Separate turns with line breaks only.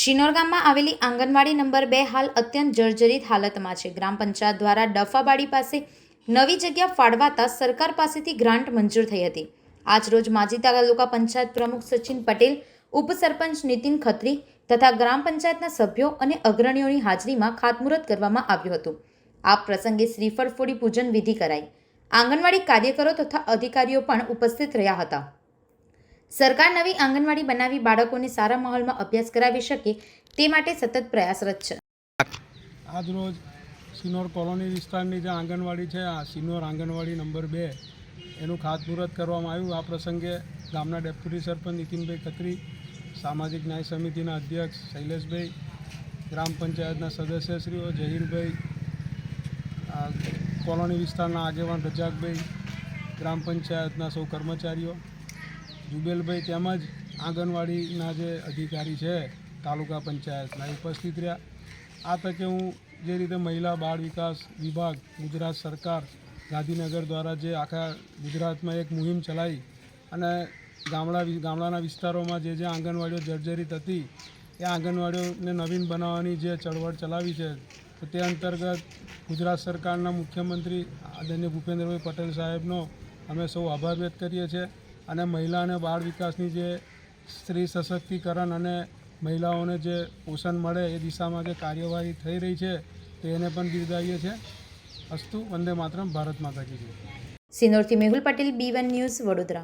શિનોર ગામમાં આવેલી આંગણવાડી નંબર બે હાલ અત્યંત જર્જરિત હાલતમાં છે. ગ્રામ પંચાયત દ્વારા ડફાબાડી પાસે નવી જગ્યા ફાળવાતા સરકાર પાસેથી ગ્રાન્ટ મંજૂર થઈ હતી. આજરોજ માજી તાલુકા પંચાયત પ્રમુખ સચિન પટેલ, ઉપસરપંચ નીતિન ખત્રી તથા ગ્રામ પંચાયતના સભ્યો અને અગ્રણીઓની હાજરીમાં ખાતમુહૂર્ત કરવામાં આવ્યું હતું. આ પ્રસંગે શ્રીફળ ફોડી પૂજન વિધિ કરાઈ. આંગણવાડી કાર્યકરો તથા અધિકારીઓ પણ ઉપસ્થિત રહ્યા હતા. સરકાર નવી આંગણવાડી બનાવી બાળકોને સારા માહોલમાં અભ્યાસ કરાવી શકે તે માટે સતત પ્રયાસરત છે.
આજરોજ સિનોર કોલોની વિસ્તારની જે આંગણવાડી છે, આ સિનોર આંગણવાડી નંબર બે, એનું ખાતમુહૂર્ત કરવામાં આવ્યું. આ પ્રસંગે ગામના ડેપ્યુટી સરપંચ નીતિનભાઈ ખત્રી, સામાજિક ન્યાય સમિતિના અધ્યક્ષ શૈલેષભાઈ, ગ્રામ પંચાયતના સદસ્યશ્રીઓ જહીરભાઈ કોલોની વિસ્તારના આગેવાન રજાકભાઈ, ગ્રામ પંચાયતના સૌ કર્મચારીઓ જુબેલભાઈ તેમજ આંગણવાડીના જે અધિકારી છે, તાલુકા પંચાયતના ઉપસ્થિત રહ્યા. આ તકે હું જે રીતે મહિલા બાળ વિકાસ વિભાગ, ગુજરાત સરકાર, ગાંધીનગર દ્વારા જે આખા ગુજરાતમાં એક મુહિમ ચલાવી અને ગામડા ગામડાના વિસ્તારોમાં જે જે આંગણવાડીઓ જર્જરિત હતી, એ આંગણવાડીઓને નવીન બનાવવાની જે ચળવળ ચલાવી છે, તો તે અંતર્ગત ગુજરાત સરકારના મુખ્યમંત્રી આદરણીય ભૂપેન્દ્રભાઈ પટેલ સાહેબનો અમે સૌ આભાર વ્યક્ત કરીએ છીએ. અને મહિલા અને બાળ વિકાસની જે સ્ત્રી સશક્તિકરણ અને મહિલાઓને જે પોષણ મળે એ દિશામાં જે કાર્યવાહી થઈ રહી છે, તે એને પણ બિરદાવીએ છીએ. અસ્તુ, વંદે માતરમ, ભારત માતા કી જય.
સિનોરથી Mehul Patel, B one news, Vadodara.